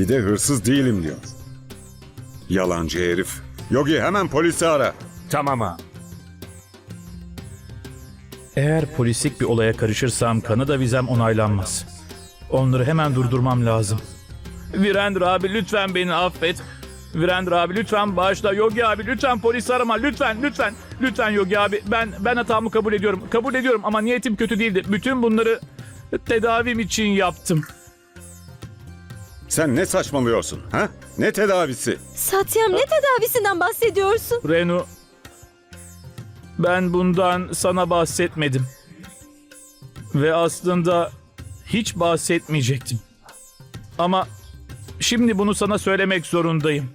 Bir de hırsız değilim diyor. Yalancı herif. Yogi hemen polisi ara. Tamam ha. Eğer polislik bir olaya karışırsam Kanada vizem onaylanmaz. Onları hemen durdurmam lazım. Virendra abi lütfen beni affet. Virendra abi lütfen bağışla. Yogi abi lütfen polis arama. Lütfen lütfen. Lütfen Yogi abi. Ben ben hatamı kabul ediyorum. Kabul ediyorum ama niyetim kötü değildi. Bütün bunları tedavim için yaptım. Sen ne saçmalıyorsun ha? Ne tedavisi? Satyam ne tedavisinden bahsediyorsun? Renu ben bundan sana bahsetmedim. Ve aslında hiç bahsetmeyecektim. Ama şimdi bunu sana söylemek zorundayım.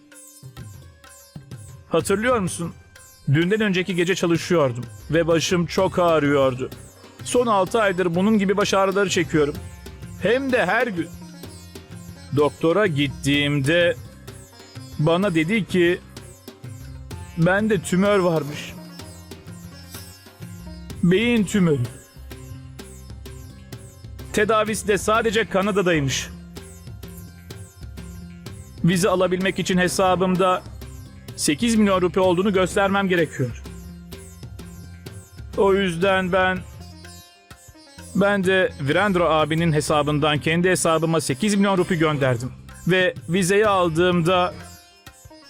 Hatırlıyor musun? Dünden önceki gece çalışıyordum ve başım çok ağrıyordu. Son 6 aydır bunun gibi baş ağrıları çekiyorum. Hem de her gün. Doktora gittiğimde bana dedi ki bende tümör varmış. Beyin tümörü. Tedavisi de sadece Kanada'daymış. Vize alabilmek için hesabımda 8 milyon rupi olduğunu göstermem gerekiyor. O yüzden ben ben de Virendra abinin hesabından kendi hesabıma 8 milyon rupi gönderdim. Ve vizeyi aldığımda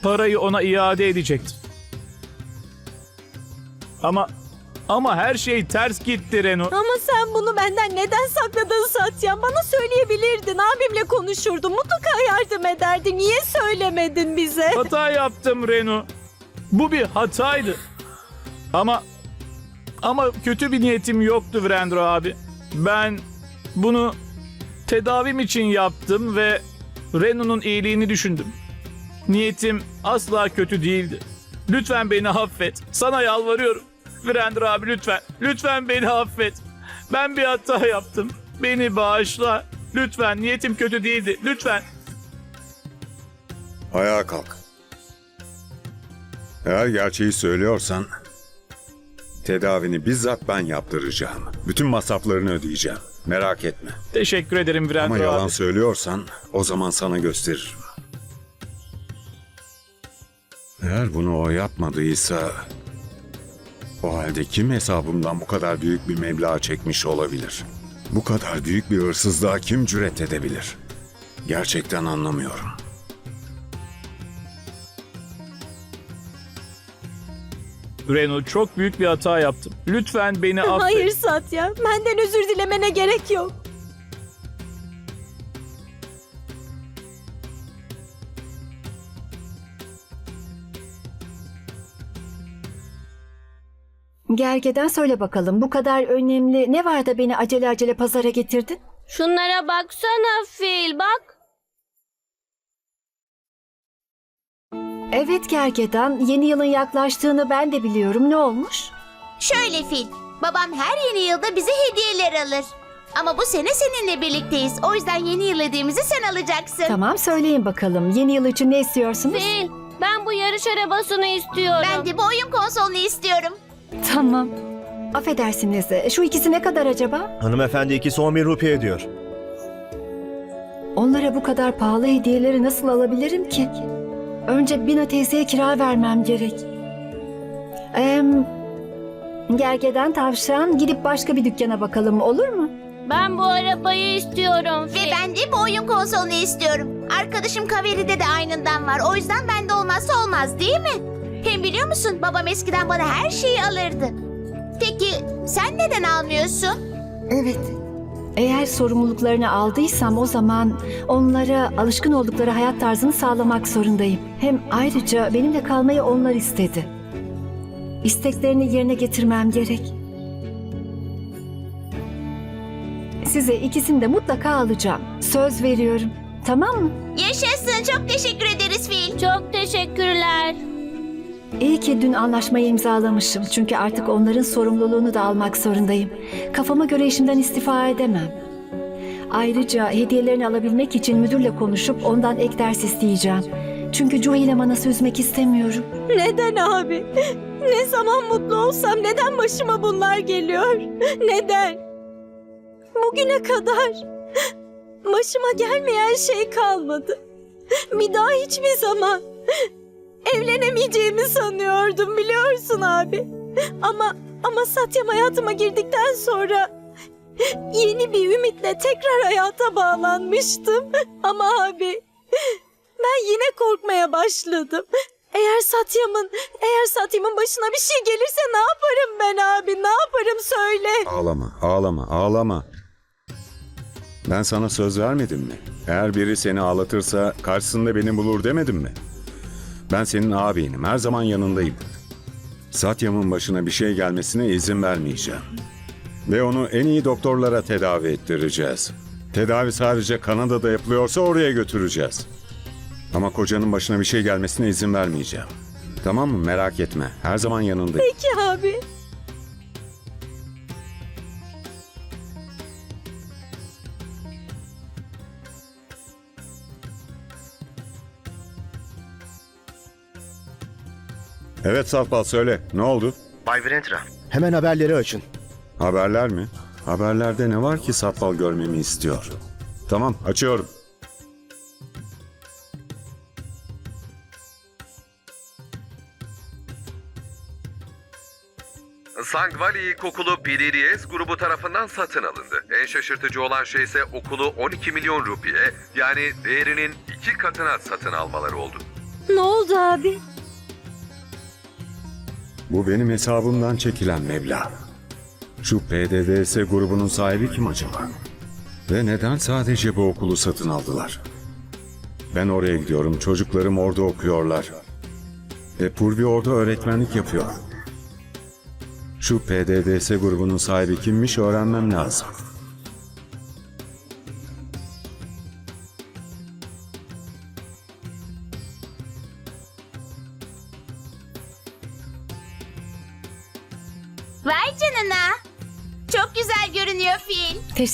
parayı ona iade edecektim. Ama ama her şey ters gitti Renu. Ama sen bunu benden neden sakladın Satyam? Bana söyleyebilirdin. Abimle konuşurdun. Mutlaka yardım ederdi. Niye söylemedin bize? Hata yaptım Renu. Bu bir hataydı. Ama ama kötü bir niyetim yoktu Virendra abi. Ben bunu tedavim için yaptım ve Renu'nun iyiliğini düşündüm. Niyetim asla kötü değildi. Lütfen beni affet. Sana yalvarıyorum. Virendra abi lütfen. Lütfen beni affet. Ben bir hata yaptım. Beni bağışla. Lütfen niyetim kötü değildi. Lütfen. Ayağa kalk. Eğer gerçeği söylüyorsan tedavini bizzat ben yaptıracağım. Bütün masraflarını ödeyeceğim. Merak etme. Teşekkür ederim Virendra Ama abi. yalan söylüyorsan o zaman sana gösteririm. Eğer bunu o yapmadıysa o halde kim hesabımdan bu kadar büyük bir meblağ çekmiş olabilir? Bu kadar büyük bir hırsızlığa kim cüret edebilir? Gerçekten anlamıyorum. Renu çok büyük bir hata yaptım. Lütfen beni affet. Hayır Satya. Benden özür dilemene gerek yok. Gergeden söyle bakalım bu kadar önemli ne var da beni acele acele pazara getirdin? Şunlara baksana Fil bak. Evet Gergedan yeni yılın yaklaştığını ben de biliyorum ne olmuş? Şöyle Fil, babam her yeni yılda bize hediyeler alır. Ama bu sene seninle birlikteyiz. O yüzden yeni yıl hediyemizi sen alacaksın. Tamam söyleyin bakalım yeni yıl için ne istiyorsunuz? Fil ben bu yarış arabasını istiyorum. Ben de bu oyun konsolunu istiyorum. Tamam. Affedersiniz şu ikisi ne kadar acaba? Hanımefendi ikisi 10 bin rupiye diyor. Onlara bu kadar pahalı hediyeleri nasıl alabilirim ki? Önce Bina teyzeye kira vermem gerek. Ee, Gergeden tavşan gidip başka bir dükkana bakalım olur mu? Ben bu arabayı istiyorum Ve ben de bu oyun konsolunu istiyorum. Arkadaşım Kaveri'de de aynından var. O yüzden bende olmazsa olmaz değil mi? Hem biliyor musun babam eskiden bana her şeyi alırdı. Peki sen neden almıyorsun? Evet. Eğer sorumluluklarını aldıysam o zaman onlara alışkın oldukları hayat tarzını sağlamak zorundayım. Hem ayrıca benimle kalmayı onlar istedi. İsteklerini yerine getirmem gerek. Size ikisini de mutlaka alacağım. Söz veriyorum. Tamam mı? Yaşasın çok teşekkür ederiz Fil. Çok teşekkürler. İyi ki dün anlaşmayı imzalamışım. Çünkü artık onların sorumluluğunu da almak zorundayım. Kafama göre işimden istifa edemem. Ayrıca hediyelerini alabilmek için müdürle konuşup ondan ek ders isteyeceğim. Çünkü Joey ile Manas'ı üzmek istemiyorum. Neden abi? Ne zaman mutlu olsam neden başıma bunlar geliyor? Neden? Bugüne kadar başıma gelmeyen şey kalmadı. Bir daha hiçbir zaman evlenemeyeceğimi sanıyordum biliyorsun abi. Ama ama Satyam hayatıma girdikten sonra yeni bir ümitle tekrar hayata bağlanmıştım. Ama abi ben yine korkmaya başladım. Eğer Satyam'ın, eğer Satyam'ın başına bir şey gelirse ne yaparım ben abi? Ne yaparım söyle. Ağlama, ağlama, ağlama. Ben sana söz vermedim mi? Eğer biri seni ağlatırsa karşısında beni bulur demedim mi? Ben senin abinim, her zaman yanındayım. Satyam'ın başına bir şey gelmesine izin vermeyeceğim. Ve onu en iyi doktorlara tedavi ettireceğiz. Tedavi sadece Kanada'da yapılıyorsa oraya götüreceğiz. Ama kocanın başına bir şey gelmesine izin vermeyeceğim. Tamam mı? Merak etme. Her zaman yanındayım. Peki abi. Evet Satbal söyle. Ne oldu? Bay Virendra. Hemen haberleri açın. Haberler mi? Haberlerde ne var ki Satbal görmemi istiyor? Tamam açıyorum. Sangvali İlkokulu PDDS grubu tarafından satın alındı. En şaşırtıcı olan şey ise okulu 12 milyon rupiye yani değerinin iki katına satın almaları oldu. Ne oldu abi? Bu benim hesabımdan çekilen meblağ. Şu PDDS grubunun sahibi kim acaba? Ve neden sadece bu okulu satın aldılar? Ben oraya gidiyorum. Çocuklarım orada okuyorlar. Ve Purvi orada öğretmenlik yapıyor. Şu PDDS grubunun sahibi kimmiş öğrenmem lazım.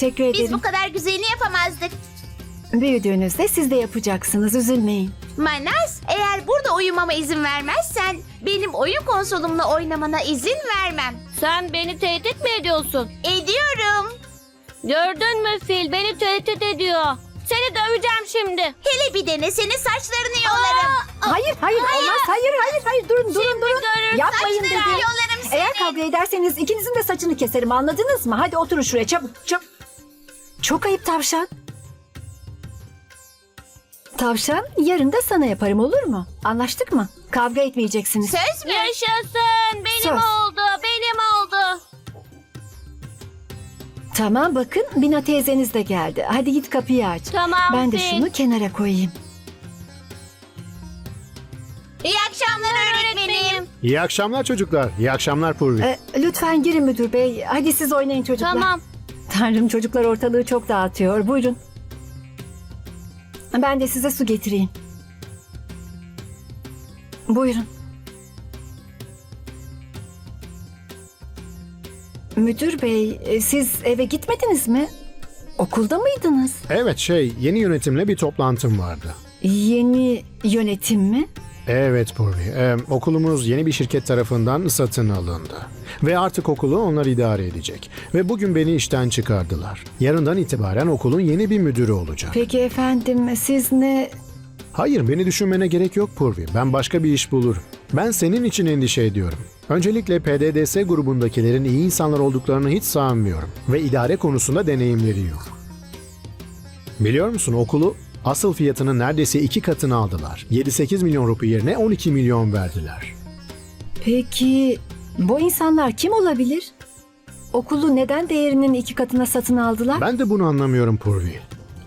Teşekkür Biz ederim. bu kadar güzelini yapamazdık. Büyüdüğünüzde siz de yapacaksınız. Üzülmeyin. Manas, eğer burada uyumama izin vermezsen benim oyun konsolumla oynamana izin vermem. Sen beni tehdit mi ediyorsun? Ediyorum. Gördün mü Fil? Beni tehdit ediyor. Seni döveceğim şimdi. Hele bir dene senin saçlarını yolarım. Hayır, hayır, olmaz. Hayır, hayır, hayır. Durun, durun, Şimdi durun. görürsün. Yapmayın Saçlarını dedim. yolarım seni. Eğer kavga ederseniz ikinizin de saçını keserim. Anladınız mı? Hadi oturun şuraya çabuk, çabuk. Çok ayıp tavşan. Tavşan, yarın da sana yaparım olur mu? Anlaştık mı? Kavga etmeyeceksiniz. Söz mü? Yaşasın. Benim Söz. oldu. Benim oldu. Tamam bakın Bina teyzeniz de geldi. Hadi git kapıyı aç. Tamam Ben de Fil. şunu kenara koyayım. İyi akşamlar öğretmenim. İyi akşamlar çocuklar. İyi akşamlar Purvi. Ee, lütfen girin müdür bey. Hadi siz oynayın çocuklar. Tamam. Tanrım çocuklar ortalığı çok dağıtıyor. Buyurun. Ben de size su getireyim. Buyurun. Müdür bey, e, siz eve gitmediniz mi? Okulda mıydınız? Evet şey yeni yönetimle bir toplantım vardı. Yeni yönetim mi? Evet Purvi. Ee, okulumuz yeni bir şirket tarafından satın alındı. Ve artık okulu onlar idare edecek. Ve bugün beni işten çıkardılar. Yarından itibaren okulun yeni bir müdürü olacak. Peki efendim, siz ne... Hayır beni düşünmene gerek yok Purvi. Ben başka bir iş bulurum. Ben senin için endişe ediyorum. Öncelikle PDDS grubundakilerin iyi insanlar olduklarını hiç sanmıyorum. Ve idare konusunda deneyimleri yok. Biliyor musun okulu asıl fiyatının neredeyse iki katını aldılar. 7-8 milyon rupi yerine 12 milyon verdiler. Peki bu insanlar kim olabilir? Okulu neden değerinin iki katına satın aldılar? Ben de bunu anlamıyorum Purvi.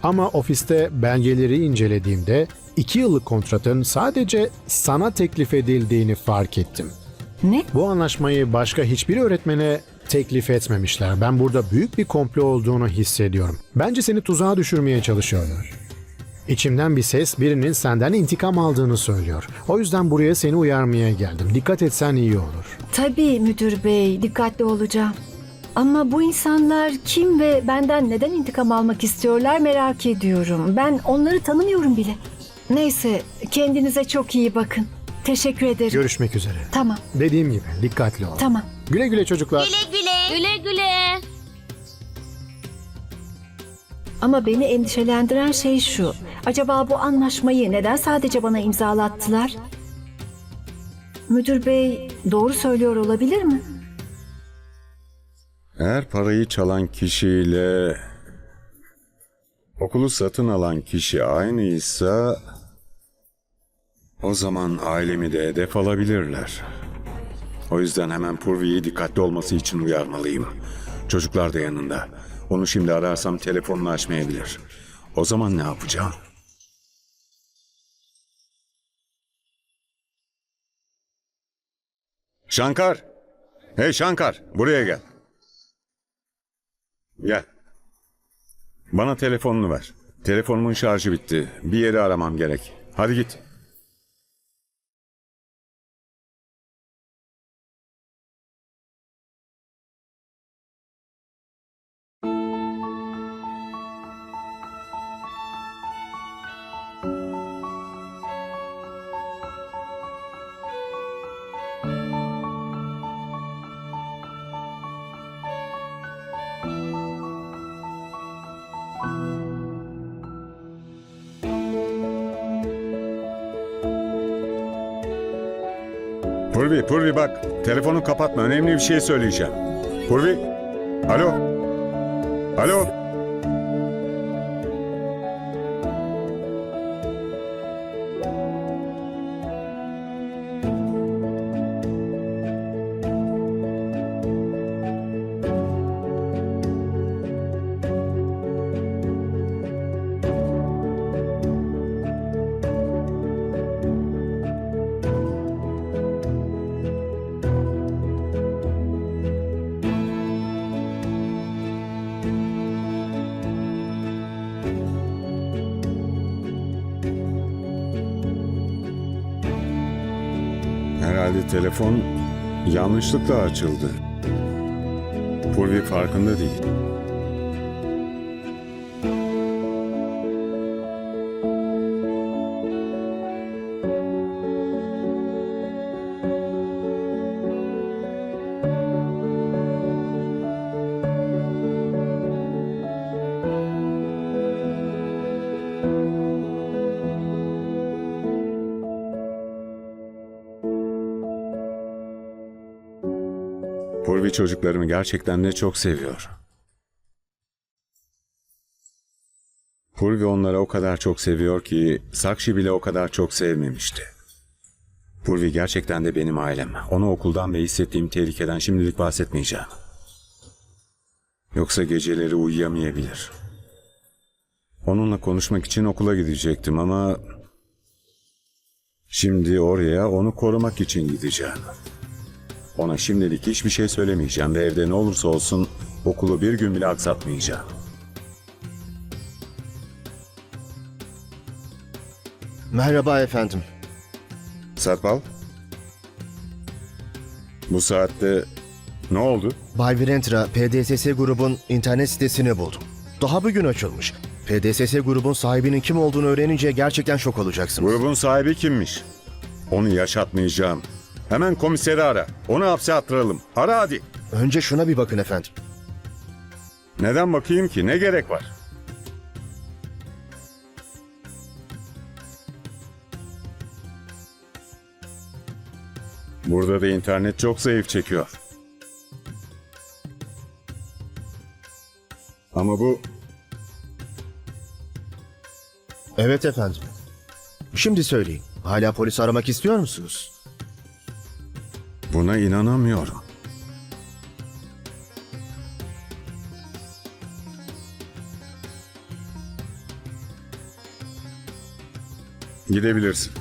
Ama ofiste belgeleri incelediğimde 2 yıllık kontratın sadece sana teklif edildiğini fark ettim. Ne? Bu anlaşmayı başka hiçbir öğretmene teklif etmemişler. Ben burada büyük bir komplo olduğunu hissediyorum. Bence seni tuzağa düşürmeye çalışıyorlar. İçimden bir ses birinin senden intikam aldığını söylüyor. O yüzden buraya seni uyarmaya geldim. Dikkat etsen iyi olur. Tabii müdür bey, dikkatli olacağım. Ama bu insanlar kim ve benden neden intikam almak istiyorlar merak ediyorum. Ben onları tanımıyorum bile. Neyse, kendinize çok iyi bakın. Teşekkür ederim. Görüşmek üzere. tamam, Dediğim gibi dikkatli ol. tamam. Güle güle çocuklar. Güle güle. Güle güle. Ama beni endişelendiren şey şu. Acaba bu anlaşmayı neden sadece bana imzalattılar? Müdür bey doğru söylüyor olabilir mi? Eğer parayı çalan kişiyle okulu satın alan kişi aynıysa o zaman ailemi de hedef alabilirler. O yüzden hemen Purvi'yi dikkatli olması için uyarmalıyım. Çocuklar da yanında. Onu şimdi ararsam telefonunu açmayabilir. O zaman ne yapacağım? Şankar! Hey Şankar! Buraya gel. Gel. Bana telefonunu ver. Telefonumun şarjı bitti. Bir yeri aramam gerek. Hadi git. Purvi, Purvi bak. Telefonu kapatma. Önemli bir şey söyleyeceğim. Purvi. Alo. Alo. Telefon yanlışlıkla açıldı. Purvi farkında değil. Purvi çocuklarımı gerçekten de çok seviyor. Purvi onları o kadar çok seviyor ki Sakshi bile o kadar çok sevmemişti. Purvi gerçekten de benim ailem. Onu okuldan ve hissettiğim tehlikeden şimdilik bahsetmeyeceğim. Yoksa geceleri uyuyamayabilir. Onunla konuşmak için okula gidecektim ama... Şimdi oraya onu korumak için gideceğim. Ona şimdilik hiçbir şey söylemeyeceğim ve evde ne olursa olsun okulu bir gün bile aksatmayacağım. Merhaba efendim. Satpal? Bu saatte ne oldu? Bay Virentra PDSS grubun internet sitesini buldum. Daha bugün açılmış. PDSS grubun sahibinin kim olduğunu öğrenince gerçekten şok olacaksınız. Grubun sahibi kimmiş? Onu yaşatmayacağım. Hemen komiseri ara. Onu hapse attıralım. Ara hadi. Önce şuna bir bakın efendim. Neden bakayım ki? Ne gerek var? Burada da internet çok zayıf çekiyor. Ama bu Evet efendim. Şimdi söyleyin. Hala polis aramak istiyor musunuz? Buna inanamıyorum. Gidebilirsin.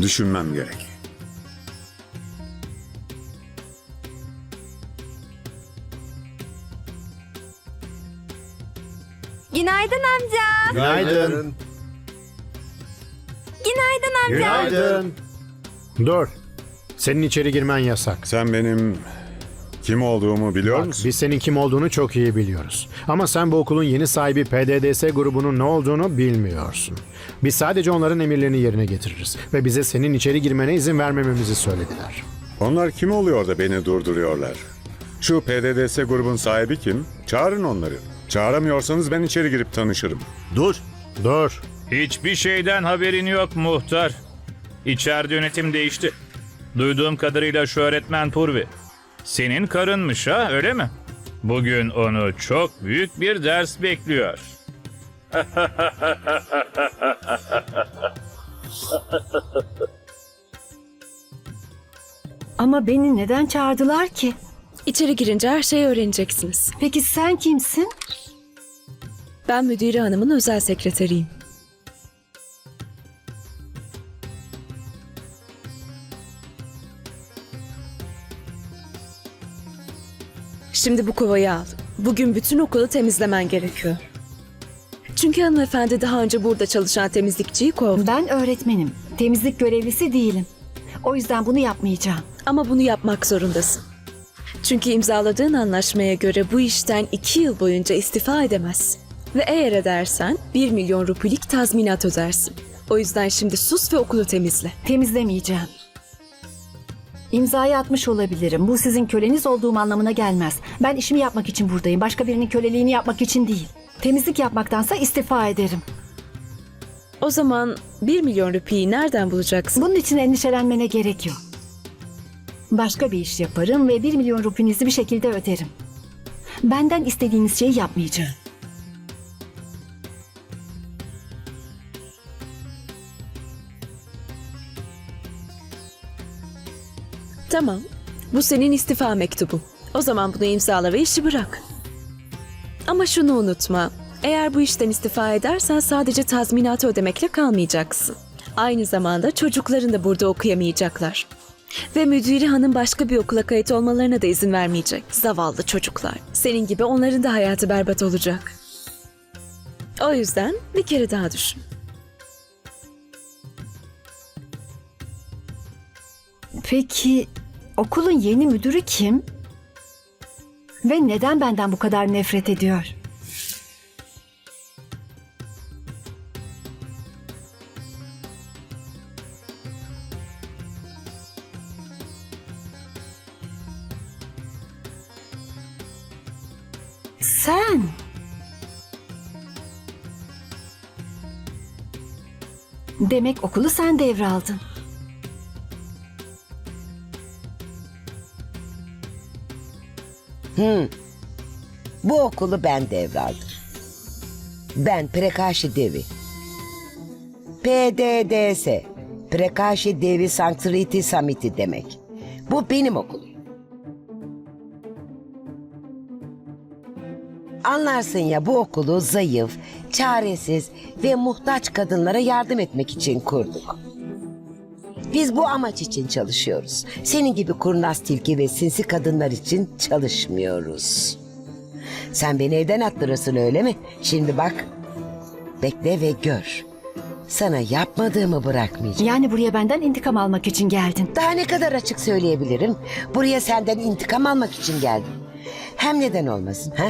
Düşünmem gerek. Günaydın amca. Günaydın. Günaydın amca. Günaydın. Dur. Senin içeri girmen yasak. Sen benim kim olduğumu biliyor Bak, musun? biz senin kim olduğunu çok iyi biliyoruz. Ama sen bu okulun yeni sahibi PDDS grubunun ne olduğunu bilmiyorsun. Biz sadece onların emirlerini yerine getiririz. Ve bize senin içeri girmene izin vermememizi söylediler. Onlar kim oluyor da beni durduruyorlar? Şu PDDS grubun sahibi kim? Çağırın onları. Çağıramıyorsanız ben içeri girip tanışırım. Dur. Dur. Hiçbir şeyden haberin yok muhtar. İçeride yönetim değişti. Duyduğum kadarıyla şu öğretmen Purvi. Senin karınmış ha öyle mi? Bugün onu çok büyük bir ders bekliyor. Ama beni neden çağırdılar ki? İçeri girince her şeyi öğreneceksiniz. Peki sen kimsin? Ben müdürü hanımın özel sekreteriyim. Şimdi bu kovayı al. Bugün bütün okulu temizlemen gerekiyor. Çünkü hanımefendi daha önce burada çalışan temizlikçiyi kovdu. Ben öğretmenim. Temizlik görevlisi değilim. O yüzden bunu yapmayacağım. Ama bunu yapmak zorundasın. Çünkü imzaladığın anlaşmaya göre bu işten iki yıl boyunca istifa edemezsin. Ve eğer edersen 1 milyon rupilik tazminat ödersin. O yüzden şimdi sus ve okulu temizle. Temizlemeyeceğim. İmzayı atmış olabilirim. Bu sizin köleniz olduğum anlamına gelmez. Ben işimi yapmak için buradayım. Başka birinin köleliğini yapmak için değil. Temizlik yapmaktansa istifa ederim. O zaman 1 milyon rupiyi nereden bulacaksın? Bunun için endişelenmene gerek yok. Başka bir iş yaparım ve bir milyon rupinizi bir şekilde öderim. Benden istediğiniz şeyi yapmayacağım. Tamam. Bu senin istifa mektubu. O zaman bunu imzala ve işi bırak. Ama şunu unutma. Eğer bu işten istifa edersen sadece tazminatı ödemekle kalmayacaksın. Aynı zamanda çocukların da burada okuyamayacaklar. Ve müdürü hanım başka bir okula kayıt olmalarına da izin vermeyecek. Zavallı çocuklar. Senin gibi onların da hayatı berbat olacak. O yüzden bir kere daha düşün. Peki okulun yeni müdürü kim? Ve neden benden bu kadar nefret ediyor? Sen. Demek okulu sen devraldın. Bu okulu ben devraldım. Ben Prekashi Devi. PDDS. Prekashi Devi Sanctity Samiti demek. Bu benim okulum. Anlarsın ya bu okulu zayıf, çaresiz ve muhtaç kadınlara yardım etmek için kurduk. Biz bu amaç için çalışıyoruz. Senin gibi kurnaz tilki ve sinsi kadınlar için çalışmıyoruz. Sen beni evden attırırsın öyle mi? Şimdi bak. Bekle ve gör. Sana yapmadığımı bırakmayacağım. Yani buraya benden intikam almak için geldin. Daha ne kadar açık söyleyebilirim? Buraya senden intikam almak için geldim. Hem neden olmasın ha?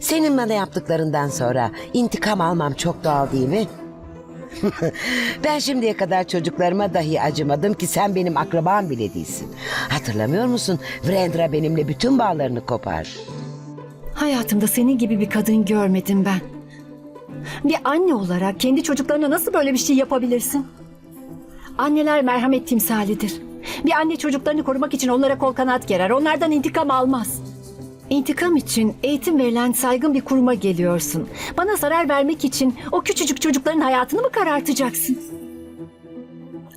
Senin bana yaptıklarından sonra intikam almam çok doğal değil mi? ben şimdiye kadar çocuklarıma dahi acımadım ki sen benim akrabam bile değilsin. Hatırlamıyor musun? Vrendra benimle bütün bağlarını kopar. Hayatımda senin gibi bir kadın görmedim ben. Bir anne olarak kendi çocuklarına nasıl böyle bir şey yapabilirsin? Anneler merhamet timsalidir. Bir anne çocuklarını korumak için onlara kol kanat gerer. Onlardan intikam almaz. İntikam için eğitim verilen saygın bir kuruma geliyorsun. Bana zarar vermek için o küçücük çocukların hayatını mı karartacaksın?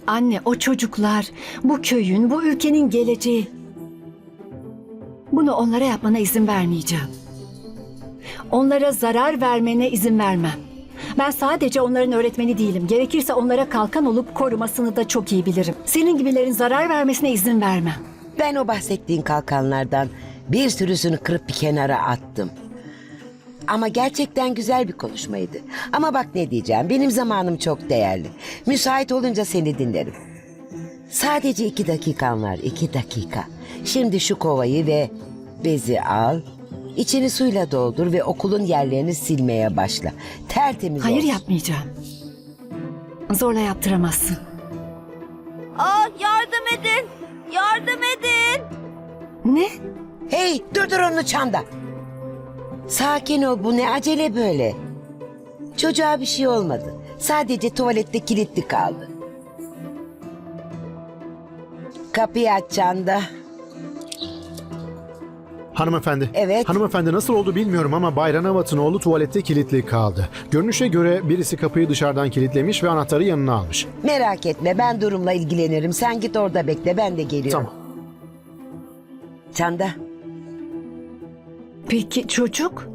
Anne o çocuklar bu köyün, bu ülkenin geleceği. Bunu onlara yapmana izin vermeyeceğim. Onlara zarar vermene izin vermem. Ben sadece onların öğretmeni değilim. Gerekirse onlara kalkan olup korumasını da çok iyi bilirim. Senin gibilerin zarar vermesine izin vermem. Ben o bahsettiğin kalkanlardan bir sürüsünü kırıp bir kenara attım. Ama gerçekten güzel bir konuşmaydı. Ama bak ne diyeceğim. Benim zamanım çok değerli. Müsait olunca seni dinlerim. Sadece iki dakikan var. iki dakika. Şimdi şu kovayı ve bezi al. İçini suyla doldur ve okulun yerlerini silmeye başla. Tertemiz Hayır olsun. yapmayacağım. Zorla yaptıramazsın. Aa yardım edin. Yardım edin. Ne? Hey durdur onu çanda. Sakin ol bu ne acele böyle. Çocuğa bir şey olmadı. Sadece tuvalette kilitli kaldı. Kapıyı aç Çanda. Hanımefendi. Evet. Hanımefendi nasıl oldu bilmiyorum ama Bayranavat'ın oğlu tuvalette kilitli kaldı. Görünüşe göre birisi kapıyı dışarıdan kilitlemiş ve anahtarı yanına almış. Merak etme ben durumla ilgilenirim. Sen git orada bekle ben de geliyorum. Tamam. Çanda. Peki çocuk?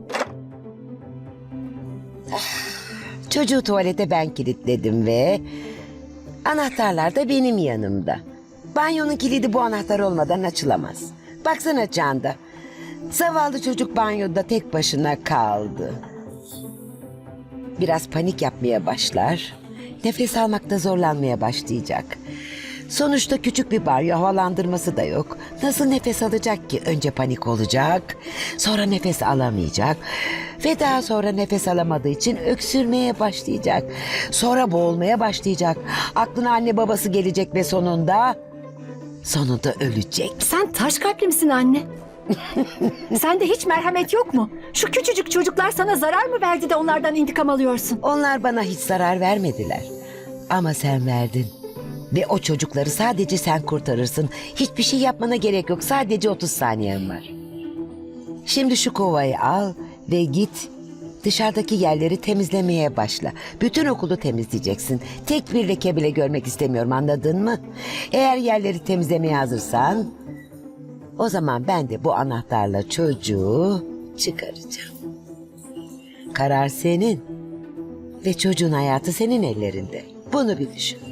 Çocuğu tuvalete ben kilitledim ve anahtarlar da benim yanımda. Banyonun kilidi bu anahtar olmadan açılamaz. Baksana Çanda. Zavallı çocuk banyoda tek başına kaldı. Biraz panik yapmaya başlar. Nefes almakta zorlanmaya başlayacak. Sonuçta küçük bir banyo havalandırması da yok. Nasıl nefes alacak ki? Önce panik olacak, sonra nefes alamayacak ve daha sonra nefes alamadığı için öksürmeye başlayacak. Sonra boğulmaya başlayacak. Aklına anne babası gelecek ve sonunda sonunda ölecek. Sen taş kalpli misin anne? Sende hiç merhamet yok mu? Şu küçücük çocuklar sana zarar mı verdi de onlardan intikam alıyorsun? Onlar bana hiç zarar vermediler. Ama sen verdin. Ve o çocukları sadece sen kurtarırsın. Hiçbir şey yapmana gerek yok. Sadece 30 saniyen var. Şimdi şu kovayı al ve git. Dışarıdaki yerleri temizlemeye başla. Bütün okulu temizleyeceksin. Tek bir leke bile görmek istemiyorum anladın mı? Eğer yerleri temizlemeye hazırsan... O zaman ben de bu anahtarla çocuğu çıkaracağım. Karar senin. Ve çocuğun hayatı senin ellerinde. Bunu bir düşün.